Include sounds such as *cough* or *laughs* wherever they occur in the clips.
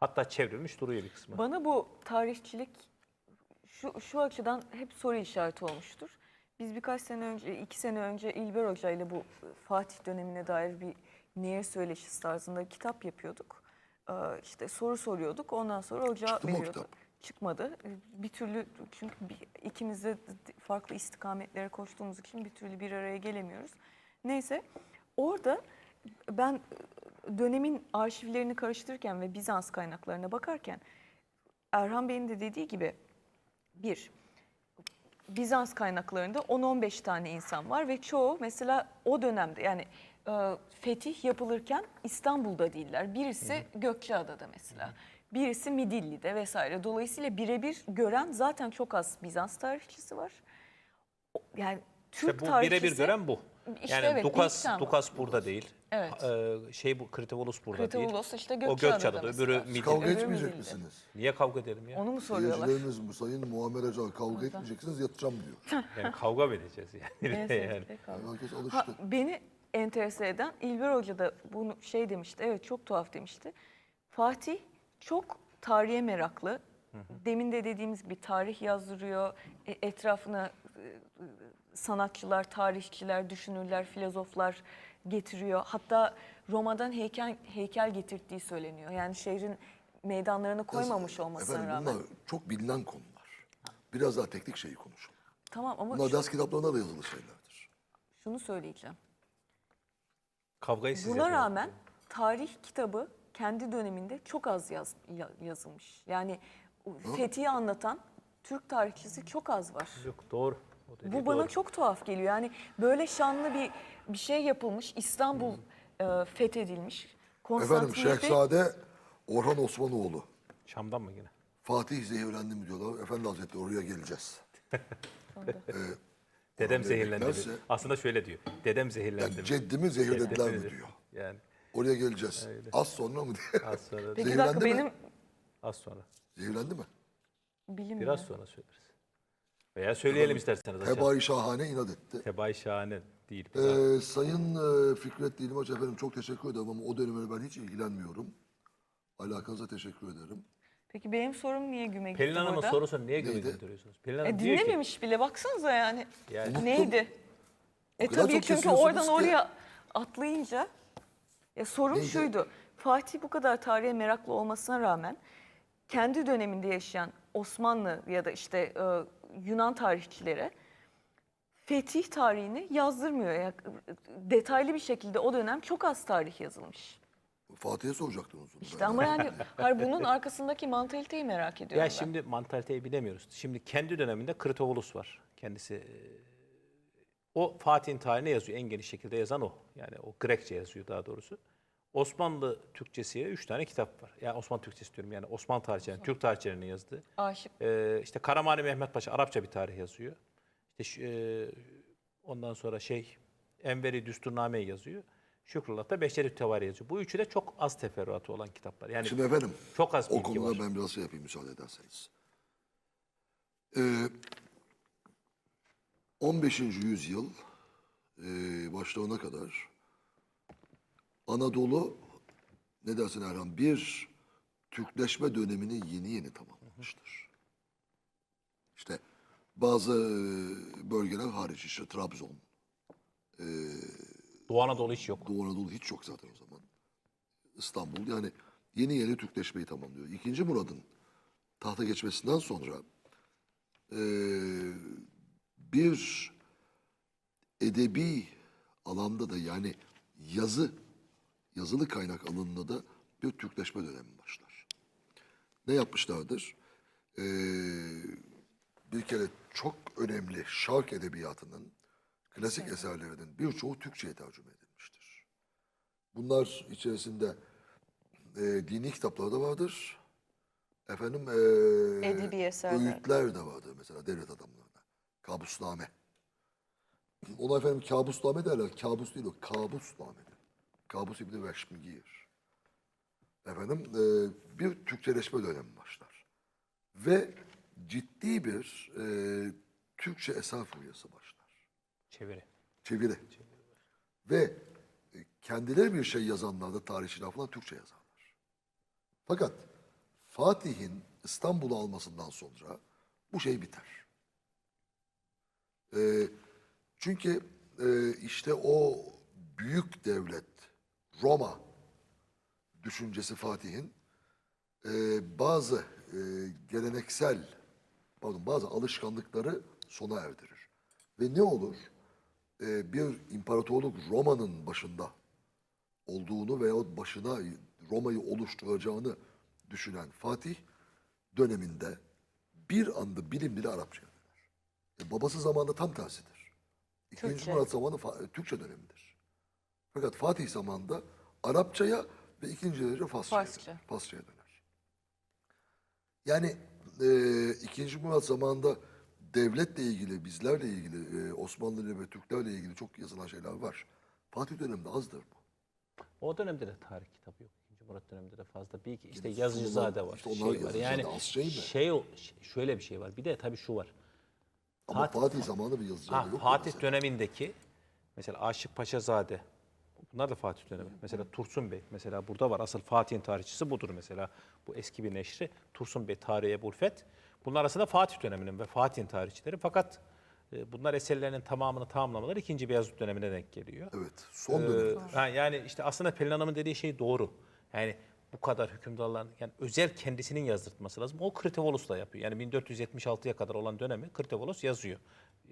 Hatta çevrilmiş duruyor bir kısmı. Bana bu tarihçilik şu, şu açıdan hep soru işareti olmuştur. Biz birkaç sene önce, iki sene önce İlber Hoca ile bu Fatih dönemine dair bir nehir söyleşisi tarzında kitap yapıyorduk. Ee, işte soru soruyorduk. Ondan sonra hoca Çıktı veriyordu. kitap? Çıkmadı. Bir türlü çünkü bir, ikimiz de farklı istikametlere koştuğumuz için bir türlü bir araya gelemiyoruz. Neyse orada ben dönemin arşivlerini karıştırırken ve Bizans kaynaklarına bakarken Erhan Bey'in de dediği gibi bir Bizans kaynaklarında 10-15 tane insan var ve çoğu mesela o dönemde yani e, fetih yapılırken İstanbul'da değiller. Birisi Gökçeada'da mesela. Birisi Midilli'de vesaire. Dolayısıyla birebir gören zaten çok az Bizans tarihçisi var. Yani Türk İşte bu tarihçisi birebir gören bu. İşte Yani evet, Dukas. Dukas burada değil. Evet. Ee, şey bu Kritevolos burada değil. Kritevolos işte O Gökçeada'da, Gökçeada'da, mesela. öbürü Midilli. kavga Öbürü etmeyecek Midilli. misiniz? Niye kavga edelim ya? Onu mu soruyorlar? Seyircilerimiz bu Sayın Muammer Acar kavga etmeyeceksiniz yatacağım diyor. *laughs* Yani kavga mı edeceğiz yani? *laughs* Neyse, yani. peki. Herkes Ha, alıştı. beni enterese eden İlber Hoca da bunu şey demişti. Evet çok tuhaf demişti. Fatih çok tarihe meraklı. Demin de dediğimiz gibi tarih yazdırıyor. E, etrafına sanatçılar, tarihçiler, düşünürler, filozoflar getiriyor. Hatta Roma'dan heykel heykel getirdiği söyleniyor. Yani şehrin meydanlarına koymamış olmasına Efendim rağmen. bunlar çok bilinen konular. Biraz daha teknik şeyi konuşalım. Tamam ama Bunlar şu- ders kitaplarında da yazılı şeylerdir. şunu söyleyeceğim. Kavgayı siz Buna rağmen tarih kitabı kendi döneminde çok az yaz, ya- yazılmış. Yani Fethi'yi anlatan Türk tarihçisi çok az var. Yok doğru. Bu bana doğru. çok tuhaf geliyor. Yani böyle şanlı bir bir şey yapılmış. İstanbul e, fethedilmiş. Efendim Konstantiniyye'de Şehzade Orhan Osmanoğlu. Şam'dan mı yine? Fatih zehirlendi mi diyorlar. Efendi Hazretleri oraya geleceğiz. *laughs* Dedem Bey zehirlendi mi? beklerse- Aslında şöyle diyor. Dedem zehirlendi Yani mi? ceddimi zehirlediler mi diyor. Yani Oraya geleceğiz. Az sonra mı diye. az sonra, Peki bir Zehirlendi dakika mi? benim az sonra. Zehirlendi mi? bilim Biraz sonra söyleriz. Veya söyleyelim isterseniz. Hebai Şahane inat etti. Tebai şahane değil. Ee, Sayın e, Fikret Dilmaç efendim çok teşekkür ederim ama o döneme ben hiç ilgilenmiyorum. Alakanıza teşekkür ederim. Peki benim sorum niye güme gitti Pelin Hanım'ın burada? sorusunu niye Neydi? gönderiyorsunuz? Pelin Hanım E, diyor ki dinlememiş bile baksanıza yani. Yani- Neydi? E kadar tabii çok çünkü kesiyorsunuz oradan ki. oraya atlayınca ya sorum Neydi? şuydu. Fatih bu kadar tarihe meraklı olmasına rağmen kendi döneminde yaşayan Osmanlı ya da işte e, Yunan tarihçilere fetih tarihini yazdırmıyor. Ya, detaylı bir şekilde o dönem çok az tarih yazılmış. Fatih'e soracaktınız onu. İşte ama yani hayır, bunun *laughs* arkasındaki mantaliteyi merak ediyorum ya ben. şimdi mantaliteyi bilemiyoruz. Şimdi kendi döneminde Kritovolus var. Kendisi e, o Fatih'in tarihine yazıyor. En geniş şekilde yazan o. Yani o Grekçe yazıyor daha doğrusu. Osmanlı Türkçesiyle üç tane kitap var. Yani Osmanlı Türkçesi diyorum yani Osmanlı tarihçilerinin, Türk tarihçilerinin yazdığı. Aşık. Ee, işte Karamani Mehmet Paşa Arapça bir tarih yazıyor. İşte e, ondan sonra şey Enveri Düsturname yazıyor. Şükrullah da Beşeri Tevari yazıyor. Bu üçü de çok az teferruatı olan kitaplar. Yani Şimdi efendim çok az o bilgi konuda var. ben biraz şey yapayım müsaade ederseniz. Ee, 15. yüzyıl e, başlarına kadar Anadolu ne dersin Erhan bir Türkleşme dönemini yeni yeni tamamlamıştır. İşte bazı e, bölgeler hariç işte Trabzon, Doğu Anadolu hiç yok. Doğu Anadolu hiç yok zaten o zaman. İstanbul yani yeni yeni Türkleşmeyi tamamlıyor. İkinci Murad'ın tahta geçmesinden sonra eee, bir edebi alanda da yani yazı, yazılı kaynak alanında da bir Türkleşme dönemi başlar. Ne yapmışlardır? Eee, bir kere çok önemli şark edebiyatının klasik eserlerinin birçoğu Türkçe'ye tercüme edilmiştir. Bunlar içerisinde e, dini kitaplar da vardır. Efendim e, Edebi eserler. öğütler de vardır mesela devlet adamlarına. Kabusname. Ona efendim kabusname derler. Kabus değil o. Kabusnamedir. Kabus İbni Veşmigir. Efendim e, bir Türkçeleşme dönemi başlar. Ve ciddi bir e, Türkçe eser furyası başlar Çeviri. çeviri. Ve e, kendileri bir şey yazanlar da tarihçiler falan Türkçe yazarlar. Fakat Fatih'in İstanbul'u almasından sonra bu şey biter. Ee, çünkü e, işte o büyük devlet Roma düşüncesi Fatih'in e, bazı e, geleneksel pardon bazı alışkanlıkları sona erdirir. Ve ne olur? E, bir imparatorluk Roma'nın başında olduğunu veya başına Roma'yı oluşturacağını düşünen Fatih döneminde bir anda bilim Arapçaya döner. E, babası zamanında tam tersidir. İkinci. Murat zamanı Türkçe dönemidir. Fakat Fatih zamanında Arapçaya ve ikinci derece Farsçaya, Farsça. döner. Farsçaya döner. Yani e, ikinci Murat zamanında devletle ilgili, bizlerle ilgili, e, Osmanlı ile ve Türklerle ilgili çok yazılan şeyler var. Fatih döneminde azdır bu. O dönemde de tarih kitabı yok. İkinci Murat döneminde de fazla. Bir iki işte Yani Yazıcızade var. işte şey var. Yazıcızade Yani az şey mi? şey o- şöyle bir şey var. Bir de tabii şu var. Ama Fatih- Fatih, zamanı bir yazıcı Ha, yok. Fatih mesela. dönemindeki mesela Aşık Paşazade bunlar da Fatih dönemi. Mesela Tursun Bey mesela burada var. Asıl Fatih'in tarihçisi budur mesela. Bu eski bir neşri. Tursun Bey Tarihe Bulfet. Bunlar arasında Fatih döneminin ve Fatih'in tarihçileri. Fakat e, bunlar eserlerinin tamamını tamamlamaları 2. Beyazıt dönemine denk geliyor. Evet, son Ee, dönem. ha, yani işte aslında Pelin Hanım'ın dediği şey doğru. Yani bu kadar hükümdarların yani özel kendisinin yazdırtması lazım. O Kritevolus'la yapıyor. Yani 1476'ya kadar olan dönemi Kritevolos yazıyor.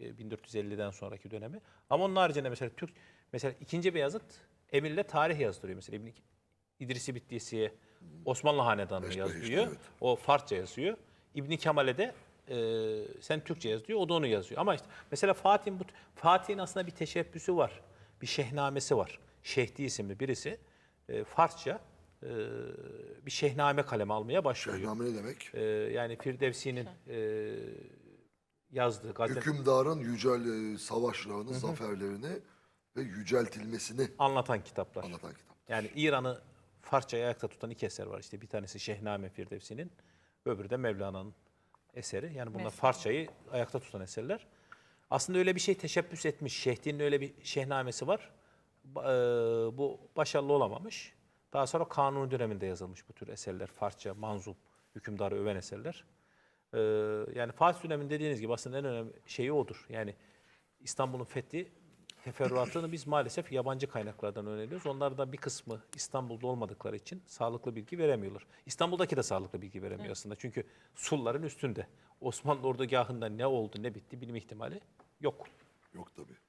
Ee, 1450'den sonraki dönemi. Ama onun haricinde mesela Türk mesela 2. Beyazıt emirle tarih yazdırıyor mesela İbn İdrisi Bittisi'ye Osmanlı Hanedanı'nı beş, yazıyor. evet. O Farsça yazıyor. İbn Kemal'e de e, sen Türkçe yaz diyor. O da onu yazıyor. Ama işte mesela Fatih'in bu Fatih'in aslında bir teşebbüsü var. Bir şehnamesi var. Şehdi isimli birisi e, Farsça e, bir şehname kaleme almaya başlıyor. Şehname ne demek? E, yani Firdevsi'nin e, yazdığı gazete Hükümdarın yücel e, savaşlarını, zaferlerini ve yüceltilmesini anlatan kitaplar. anlatan kitap. Yani İran'ı Farsça'ya ayakta tutan iki eser var. İşte bir tanesi Şehname Firdevsi'nin, öbürü de Mevlana'nın eseri. Yani bunlar Mesela. Farsçayı ayakta tutan eserler. Aslında öyle bir şey teşebbüs etmiş. Şehdi'nin öyle bir şehnamesi var. Ba- e, Bu başarılı olamamış. Daha sonra Kanuni döneminde yazılmış bu tür eserler. Farsça, manzup, hükümdarı öven eserler. Ee, yani Fatih döneminin dediğiniz gibi aslında en önemli şeyi odur. Yani İstanbul'un fethi teferruatını biz maalesef yabancı kaynaklardan öğreniyoruz. Onlar da bir kısmı İstanbul'da olmadıkları için sağlıklı bilgi veremiyorlar. İstanbul'daki de sağlıklı bilgi veremiyor aslında. Çünkü sulların üstünde. Osmanlı ordugahında ne oldu ne bitti bilme ihtimali yok. Yok tabii.